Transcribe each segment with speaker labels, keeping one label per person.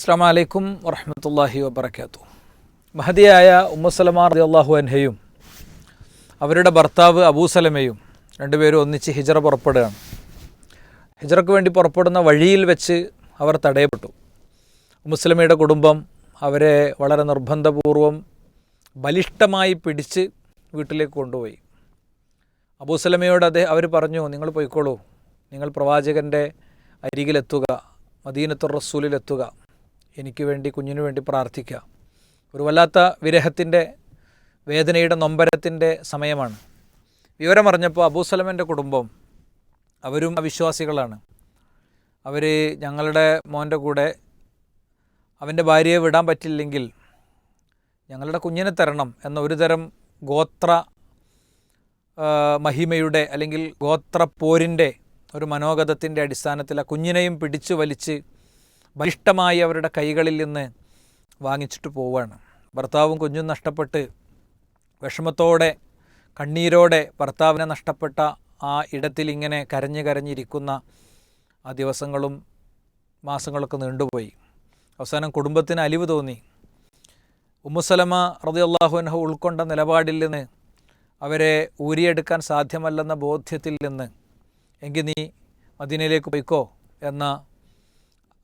Speaker 1: അസ്സാം വലൈക്കും വറഹമത്തല്ലാഹി വബർക്കാത്തു മഹദിയായ ഉമ്മസലമാർ റതി അള്ളാഹു അൻഹയും അവരുടെ ഭർത്താവ് അബൂസലമയും രണ്ടുപേരും ഒന്നിച്ച് ഹിജറ പുറപ്പെടുകയാണ്. ഹിജറയ്ക്ക് വേണ്ടി പുറപ്പെടുന്ന വഴിയിൽ വെച്ച് അവർ തടയപ്പെട്ടു. ഉമ്മുസ്ലമയുടെ കുടുംബം അവരെ വളരെ നിർബന്ധപൂർവം ബലിഷ്ടമായി പിടിച്ച് വീട്ടിലേക്ക് കൊണ്ടുപോയി. അബൂസലമയോട് അദ്ദേഹം അവർ പറഞ്ഞു നിങ്ങൾ പോയിക്കോളൂ. നിങ്ങൾ പ്രവാചകന്റെ അരികിലെത്തുക മദീനത്തുർ റസൂലിലെത്തുക. എനിക്ക് വേണ്ടി കുഞ്ഞിനു വേണ്ടി പ്രാർത്ഥിക്കുക. ഒരു വല്ലാത്ത വിരഹത്തിന്റെ വേദനയുടെ നൊമ്പരത്തിന്റെ സമയമാണ്. വിവരമറിഞ്ഞപ്പോൾ അബൂസലമന്റെ കുടുംബം അവരും അവിശ്വാസികളാണ്. അവർ ഞങ്ങളുടെ മോന്റെ കൂടെ അവന്റെ ഭാര്യയെ വിടാൻ പറ്റില്ലെങ്കിൽ ഞങ്ങളുടെ കുഞ്ഞിനെ തരണം എന്ന ഒരു തരം ഗോത്ര മഹിമയുടെ അല്ലെങ്കിൽ ഗോത്രപ്പോരിന്റെ ഒരു മനോഗതത്തിന്റെ അടിസ്ഥാനത്തിൽ ആ കുഞ്ഞിനെയും പിടിച്ചു വലിച്ച് ബലിഷ്ടമായി അവരുടെ കൈകളിൽ നിന്ന് വാങ്ങിച്ചിട്ട് പോവുകയാണ്. ഭർത്താവും കുഞ്ഞും നഷ്ടപ്പെട്ട് വിഷമത്തോടെ കണ്ണീരോടെ ഭർത്താവിനെ നഷ്ടപ്പെട്ട ആ ഇടത്തിൽ ഇങ്ങനെ കരഞ്ഞ് കരഞ്ഞിരിക്കുന്ന ആ ദിവസങ്ങളും മാസങ്ങളൊക്കെ നീണ്ടുപോയി. അവസാനം കുടുംബത്തിന് അലിവ് തോന്നി. ഉമ്മുസലമ റളിയല്ലാഹു അൻഹ ഉൾക്കൊണ്ട നിലപാടിൽ നിന്ന് അവരെ ഊരിയെടുക്കാൻ സാധ്യമല്ലെന്ന ബോധ്യത്തിൽ നിന്ന് എങ്കിൽ നീ മദീനയിലേക്ക് പോയിക്കോ എന്ന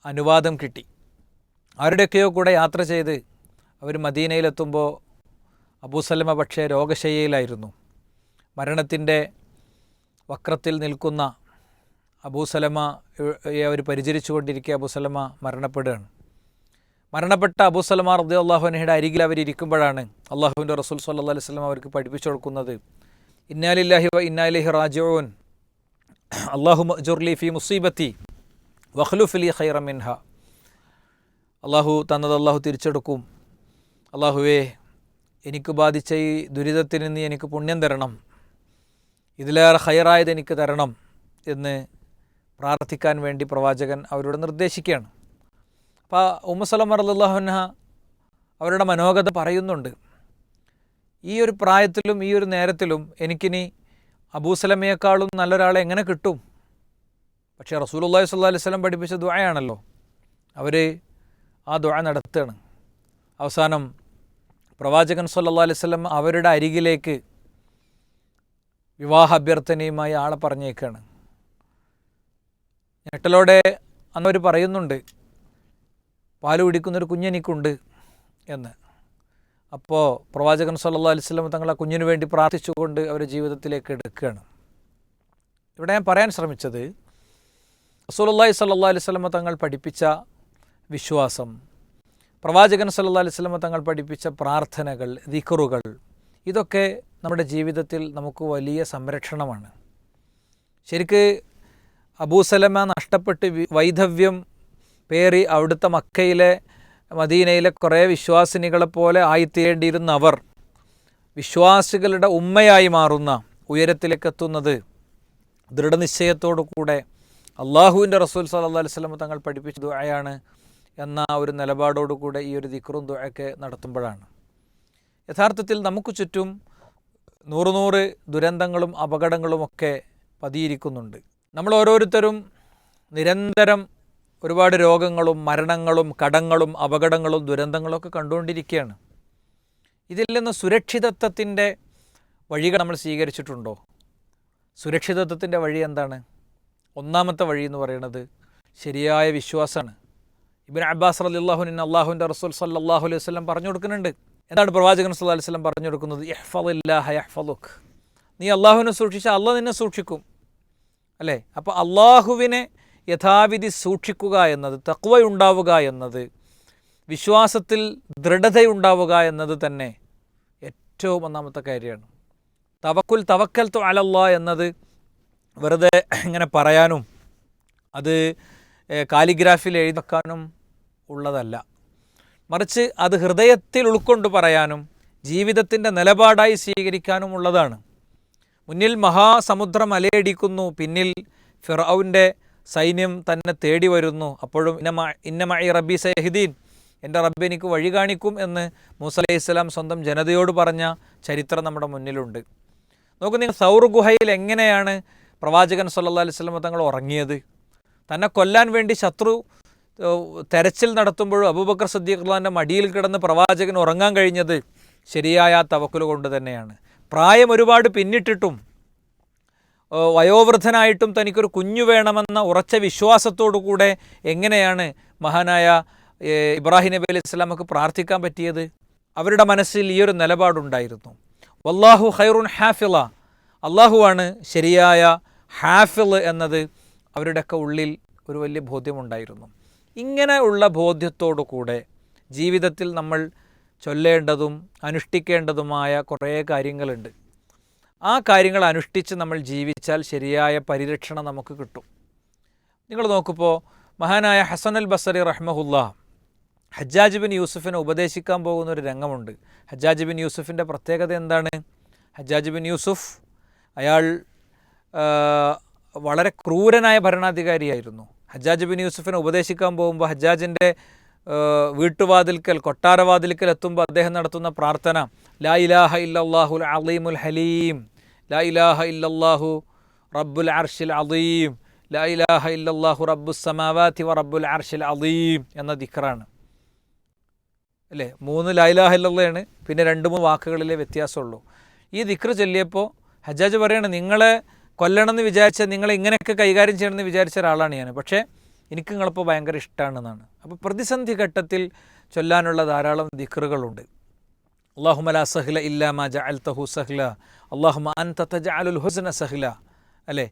Speaker 1: അനുവാദം കിട്ടി. ആരുടെയൊക്കെയോ കൂടെ യാത്ര ചെയ്ത് അവർ മദീനയിലെത്തുമ്പോൾ അബൂസലമ പക്ഷേ രോഗശയ്യയിലായിരുന്നു. മരണത്തിന്റെ വക്രത്തിൽ നിൽക്കുന്ന അബൂസലമ അവർ പരിചരിച്ചു കൊണ്ടിരിക്കുക അബൂസലമ മരണപ്പെടുകയാണ്. മരണപ്പെട്ട അബൂസലമ റബ്ദി അള്ളാഹുനയുടെ അരികിൽ അവരിയ്ക്കുമ്പോഴാണ് അള്ളാഹുവിന്റെ റസൂൽ സല്ലാ അലൈഹി സ്വലം അവർക്ക് പഠിപ്പിച്ചു കൊടുക്കുന്നത്. ഇന്നാലില്ലാഹി വ ഇന്നാലിഹി റാജോൻ അള്ളാഹു ജുർലി ഫി മുസീബത്തി. വഖ്ലുഫിലി ഖൈറ മിൻഹ. അള്ളാഹു തന്നത് അള്ളാഹു തിരിച്ചെടുക്കും. അള്ളാഹുവേ എനിക്ക് ബാധിച്ച ഈ ദുരിതത്തിൽ നിന്ന് എനിക്ക് പുണ്യം തരണം. ഇതിലേറെ ഹയറായത് എനിക്ക് തരണം എന്ന് പ്രാർത്ഥിക്കാൻ വേണ്ടി പ്രവാചകൻ അവരോട് നിർദ്ദേശിക്കുകയാണ്. അപ്പോൾ ഉമ്മസലം അറുല്ലാഹുന്ന അവരുടെ മനോഗത പറയുന്നുണ്ട്. ഈ ഒരു പ്രായത്തിലും ഈ ഒരു നേരത്തിലും എനിക്കിനി അബൂസലമയേക്കാളും നല്ലൊരാളെ എങ്ങനെ കിട്ടും? പക്ഷേ റസൂലുള്ളാഹി സ്വല്ലാ അലൈഹി സ്വലം പഠിപ്പിച്ച ദുആയാണല്ലോ. അവർ ആ ദുആ നടത്തുകയാണ്. അവസാനം പ്രവാചകൻ സല്ലാ അലൈഹി സ്വലം അവരുടെ അരികിലേക്ക് വിവാഹ അഭ്യർത്ഥനയുമായി ആളെ പറഞ്ഞേക്കാണ്. ഞെട്ടലോടെ അന്നവർ പറയുന്നുണ്ട് പാൽ കുടിക്കുന്നൊരു കുഞ്ഞെനിക്കുണ്ട് എന്ന്. അപ്പോൾ പ്രവാചകൻ സല്ലാ അലൈഹി വസല്ലം തങ്ങൾ ആ കുഞ്ഞിനു വേണ്ടി പ്രാർത്ഥിച്ചുകൊണ്ട് അവരുടെ ജീവിതത്തിലേക്ക് എടുക്കുകയാണ്. ഇവിടെ ഞാൻ പറയാൻ ശ്രമിച്ചത് റസൂലുള്ളാഹി സല്ലാ അലൈഹി വസല്ലം തങ്ങൾ പഠിപ്പിച്ച വിശ്വാസം പ്രവാചകൻ സല്ലാ അലൈഹി വസല്ലം തങ്ങൾ പഠിപ്പിച്ച പ്രാർത്ഥനകൾ ദിക്കറുകൾ ഇതൊക്കെ നമ്മുടെ ജീവിതത്തിൽ നമുക്ക് വലിയ സംരക്ഷണമാണ്. ശരിക്ക് അബൂസലമ നഷ്ടപ്പെട്ട് വൈധവ്യം പേറി അവിടുത്തെ മക്കയിലെ മദീനയിലെ കുറേ വിശ്വാസിനികളെ പോലെ ആയിത്തീരേണ്ടിയിരുന്ന അവർ വിശ്വാസികളുടെ ഉമ്മയായി മാറുന്ന ഉയരത്തിലേക്കെത്തുന്നത് ദൃഢനിശ്ചയത്തോടു കൂടെ അള്ളാഹുവിന്റെ റസൂൽ സല്ലല്ലാഹു അലൈഹി വസല്ലം തങ്ങൾ പഠിപ്പിച്ച ദുആയാണ് എന്ന ഒരു നിലപാടോടുകൂടെ ഈ ഒരു ദിക്റും ദുആയൊക്കെ നടത്തുമ്പോഴാണ്. യഥാർത്ഥത്തിൽ നമുക്ക് ചുറ്റും നൂറ് നൂറ് ദുരന്തങ്ങളും അപകടങ്ങളുമൊക്കെ പതിയിരിക്കുന്നുണ്ട്. നമ്മൾ ഓരോരുത്തരും നിരന്തരം ഒരുപാട് രോഗങ്ങളും മരണങ്ങളും കടങ്ങളും അപകടങ്ങളും ദുരന്തങ്ങളൊക്കെ കണ്ടുകൊണ്ടിരിക്കുകയാണ്. ഇതിൽ നിന്ന് സുരക്ഷിതത്വത്തിന്റെ വഴികൾ നമ്മൾ സ്വീകരിച്ചിട്ടുണ്ടോ? സുരക്ഷിതത്വത്തിന്റെ വഴി എന്താണ്? ഒന്നാമത്തെ വഴി എന്ന് പറയുന്നത് ശരിയായ വിശ്വാസമാണ്. ഇബിൻ അബ്ബാസ് റലിള്ളാഹുനിൻ അള്ളാഹുവിന്റെ റസൂൽ സല്ലാഹു അലൈഹി വസ്ലം പറഞ്ഞു കൊടുക്കുന്നുണ്ട്. എന്താണ് പ്രവാചകൻ സല്ലല്ലാഹു അലൈഹി വസല്ലം പറഞ്ഞു കൊടുക്കുന്നത്? എഹ്ഫലുഖ് നീ അള്ളാഹുവിനെ സൂക്ഷിച്ചാൽ അള്ളാഹ് നിന്നെ സൂക്ഷിക്കും. അല്ലേ? അപ്പോൾ അള്ളാഹുവിനെ യഥാവിധി സൂക്ഷിക്കുക എന്നത് തക്വയുണ്ടാവുക എന്നത് വിശ്വാസത്തിൽ ദൃഢതയുണ്ടാവുക എന്നത് തന്നെ ഏറ്റവും ഒന്നാമത്തെ കാര്യമാണ്. തവക്കുൽ തവക്കൽ തൊ അലല്ലാ എന്നത് വെറുതെ ഇങ്ങനെ പറയാനും അത് കാലിഗ്രാഫിൽ വെക്കാനും ഉള്ളതല്ല. മറിച്ച് അത് ഹൃദയത്തിൽ ഉൾക്കൊണ്ട് പറയാനും ജീവിതത്തിന്റെ നിലപാടായി സ്വീകരിക്കാനും ഉള്ളതാണ്. മുന്നിൽ മഹാസമുദ്രം അലയടിക്കുന്നു പിന്നിൽ ഫിറൌന്റെ സൈന്യം തന്നെ തേടി വരുന്നു. അപ്പോഴും ഇന്നമ ഇന്നമഴി റബ്ബി സഹിദീൻ എന്റെ റബ്ബ് എനിക്ക് വഴി കാണിക്കും എന്ന് മൂസ അലൈഹി ഇസ്ലാം സ്വന്തം ജനതയോട് പറഞ്ഞ ചരിത്രം നമ്മുടെ മുന്നിലുണ്ട്. നോക്കൂ നിങ്ങൾ സൗർ ഗുഹയിൽ എങ്ങനെയാണ് പ്രവാചകൻ സല്ലാ അലൈഹി വസല്ലം തങ്ങൾ ഉറങ്ങിയത്. തന്നെ കൊല്ലാൻ വേണ്ടി ശത്രു തെരച്ചിൽ നടത്തുമ്പോഴും അബൂബക്കർ സദ്ദീഖ്ലാന്റെ മടിയിൽ കിടന്ന് പ്രവാചകൻ ഉറങ്ങാൻ കഴിഞ്ഞത് ശരിയായ തവക്കുൽ കൊണ്ട് തന്നെയാണ്. പ്രായം ഒരുപാട് പിന്നിട്ടിട്ടും വയോവൃദ്ധനായിട്ടും തനിക്കൊരു കുഞ്ഞു വേണമെന്ന ഉറച്ച വിശ്വാസത്തോടു കൂടെ എങ്ങനെയാണ് മഹാനായ ഇബ്രാഹിം നബി അലൈഹി ഇസ്ലാമക്ക് പ്രാർത്ഥിക്കാൻ പറ്റിയത്? അവരുടെ മനസ്സിൽ ഈ ഒരു നിലപാടുണ്ടായിരുന്നു. വല്ലാഹു ഖൈറുൻ ഹാഫിള. അള്ളാഹുവാണ് ശരിയായ ഹാഫിൾ എന്നത് അവരുടെയൊക്കെ ഉള്ളിൽ ഒരു വലിയ ബോധ്യമുണ്ടായിരുന്നു. ഇങ്ങനെ ഉള്ള ബോധ്യത്തോടു കൂടെ ജീവിതത്തിൽ നമ്മൾ ചൊല്ലേണ്ടതും അനുഷ്ഠിക്കേണ്ടതുമായ കുറേ കാര്യങ്ങളുണ്ട്. ആ കാര്യങ്ങൾ അനുഷ്ഠിച്ച് നമ്മൾ ജീവിച്ചാൽ ശരിയായ പരിരക്ഷണം നമുക്ക് കിട്ടും. നിങ്ങൾ നോക്കുമ്പോൾ മഹാനായ ഹസൻ അൽ ബസറി റഹ്മഹുല്ല ഹജ്ജാജ് ബിൻ യൂസുഫിനെ ഉപദേശിക്കാൻ പോകുന്ന ഒരു രംഗമുണ്ട്. ഹജ്ജാജ് ബിൻ യൂസുഫിന്റെ പ്രത്യേകത എന്താണ്? ഹജ്ജാജ് ബിൻ യൂസുഫ് അയാൾ വളരെ ക്രൂരനായ ഭരണാധികാരിയായിരുന്നു. ഹജ്ജാജ് ബിൻ യൂസുഫിനെ ഉപദേശിക്കാൻ പോകുമ്പോൾ ഹജ്ജാജിന്റെ വീട്ടുവാതിൽക്കൽ കൊട്ടാരവാതിൽക്കൽ എത്തുമ്പോൾ അദ്ദേഹം നടത്തുന്ന പ്രാർത്ഥന ലാ ഇലാഹ ഇല്ലാഹുൽ അലീമുൽ ഹലീം ലാ ഇലാഹ ഇല്ലാഹു റബ്ബുൽ അർഷിൽ അലീം ലാ ഇലാഹ ഇല്ലാഹു റബ്ബു സമാവാതി വ റബ്ബുൽ അർഷിൽ അലീം എന്ന ദിക്റാണ് അല്ലേ? മൂന്ന് ലാ ഇലാഹ ഇല്ലാണ് പിന്നെ രണ്ട് മൂന്ന് വാക്കുകളിലെ വ്യത്യാസമുള്ളൂ. ഈ ദിക്ർ ചൊല്ലിയപ്പോൾ ഹജ്ജാജ് പറയാണ് നിങ്ങളെ കൊല്ലണമെന്ന് വിചാരിച്ച നിങ്ങൾ ഇങ്ങനെയൊക്കെ കൈകാര്യം ചെയ്യണമെന്ന് വിചാരിച്ച ഒരാളാണ് ഞാൻ. പക്ഷേ എനിക്ക് നിങ്ങളിപ്പോൾ ഭയങ്കര ഇഷ്ടമാണെന്നാണ് അപ്പോൾ പ്രതിസന്ധി ഘട്ടത്തിൽ ചൊല്ലാനുള്ള ധാരാളം ദിക്റുകളുണ്ട്. അള്ളാഹുമല സഹ്ല ഇല്ലാ മാ ജഅൽതഹു സഹ്ല. അള്ളാഹുമ അൻ അൻത തജഅലുൽ ഹുസ്ന സഹ്ല. അല്ലേ?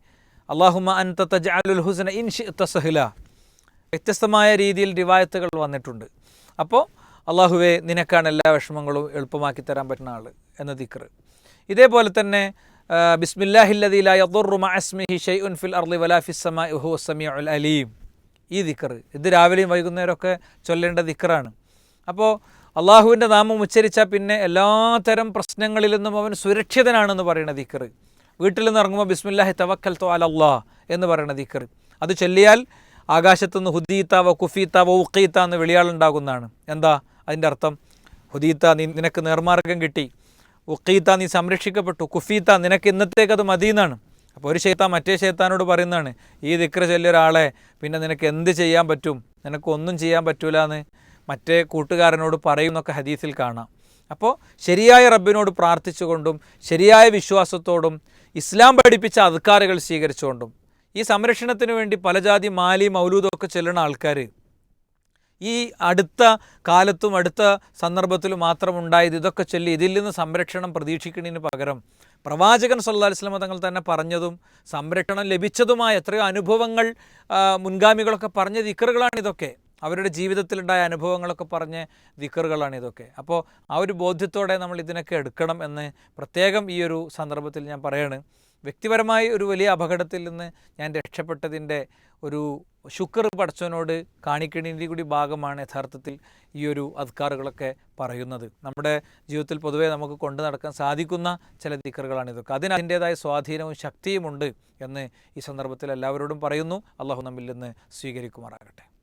Speaker 1: അള്ളാഹുമ അൻ അൻത തജഅലുൽ ഹുസ്ന ഇൻ ത സഹ്ല. വ്യത്യസ്തമായ രീതിയിൽ റിവായത്തുകൾ വന്നിട്ടുണ്ട്. അപ്പോൾ അള്ളാഹുവെ നിനക്കാണ് എല്ലാ വിഷമങ്ങളും എളുപ്പമാക്കി തരാൻ പറ്റുന്ന ആൾ എന്ന ദിക്ർ ഇതേപോലെ തന്നെ അലീം. ഈ ദിക്ർ ഇത് രാവിലെയും വൈകുന്നേരമൊക്കെ ചൊല്ലേണ്ട ദിക്റാണ്. അപ്പോൾ അള്ളാഹുവിന്റെ നാമം ഉച്ചരിച്ചാൽ പിന്നെ എല്ലാത്തരം പ്രശ്നങ്ങളിൽ നിന്നും അവൻ സുരക്ഷിതനാണെന്ന് പറയുന്ന ദിക്ർ. വീട്ടിൽ നിന്ന് ഇറങ്ങുമ്പോൾ ബിസ്മില്ലാഹി തവക്കൽ തോ അലല്ലാ എന്ന് പറയുന്ന ദിക്ർ. അത് ചൊല്ലിയാൽ ആകാശത്തുനിന്ന് ഹുദീത്താവ കുഫീത്താവ ഉക്കീത്ത എന്ന് വിളിയാളുണ്ടാകുന്നതാണ്. എന്താ? അതിന്റെ അർത്ഥം ഹുദീത്ത നിനക്ക് നേർമാർഗം കിട്ടി. ഉക്കീത്ത നീ സംരക്ഷിക്കപ്പെട്ടു. കുഫീത്ത നിനക്ക് ഇന്നത്തേക്ക് അത് മതിയെന്നാണ്. അപ്പോൾ ഒരു ശൈത്താൻ മറ്റേ ശൈത്താനോട് പറയുന്നതാണ് ഈ ദിക്ര ചൊല്ലിയ ഒരാളെ പിന്നെ നിനക്ക് എന്ത് ചെയ്യാൻ പറ്റും? നിനക്കൊന്നും ചെയ്യാൻ പറ്റൂല എന്ന് മറ്റേ കൂട്ടുകാരനോട് പറയുന്നൊക്കെ ഹദീസിൽ കാണാം. അപ്പോൾ ശരിയായ റബ്ബിനോട് പ്രാർത്ഥിച്ചുകൊണ്ടും ശരിയായ വിശ്വാസത്തോടും ഇസ്ലാം പഠിപ്പിച്ച അധികാരികൾ സ്വീകരിച്ചുകൊണ്ടും ഈ സംരക്ഷണത്തിന് വേണ്ടി പലജാതി മാലി മൗലൂദൊക്കെ ചെല്ലുന്ന ആൾക്കാർ ഈ അടുത്ത കാലത്തും അടുത്ത സന്ദർഭത്തിലും മാത്രം ഉണ്ടായത് ഇതൊക്കെ ചൊല്ലി ഇതിൽ നിന്ന് സംരക്ഷണം പ്രതീക്ഷിക്കുന്നതിന് പകരം പ്രവാചകൻ സല്ലാ അലൈഹി വസല്ലം തങ്ങൾ തന്നെ പറഞ്ഞതും സംരക്ഷണം ലഭിച്ചതുമായ എത്രയോ അനുഭവങ്ങൾ മുൻഗാമികളൊക്കെ പറഞ്ഞ ദിക്കറുകളാണ് ഇതൊക്കെ. അവരുടെ ജീവിതത്തിലുണ്ടായ അനുഭവങ്ങളൊക്കെ പറഞ്ഞ ദിക്കറുകളാണ് ഇതൊക്കെ. അപ്പോൾ ആ ഒരു ബോധ്യത്തോടെ നമ്മൾ ഇതിനൊക്കെ എടുക്കണം എന്ന് പ്രത്യേകം ഈ ഒരു സന്ദർഭത്തിൽ ഞാൻ പറയാണ്. വ്യക്തിപരമായി ഒരു വലിയ അപകടത്തിൽ നിന്ന് ഞാൻ രക്ഷപ്പെട്ടതിന്റെ ഒരു ശുക്ർ പടച്ചവനോട് കാണിക്കേണ്ടതിന്റെ കൂടി ഭാഗമാണ് യഥാർത്ഥത്തിൽ ഈ ഒരു അധികാറുകളൊക്കെ പറയുന്നത്. നമ്മുടെ ജീവിതത്തിൽ പൊതുവേ നമുക്ക് കൊണ്ടു നടക്കാൻ സാധിക്കുന്ന ചില ദിക്കറുകളാണ് ഇതൊക്കെ അതിന് അതിന്റേതായ സ്വാധീനവും ശക്തിയുമുണ്ട് എന്ന് ഈ സന്ദർഭത്തിൽ എല്ലാവരോടും പറയുന്നു. അള്ളാഹു നമ്മിൽ നിന്ന് സ്വീകരിക്കുമാറാകട്ടെ.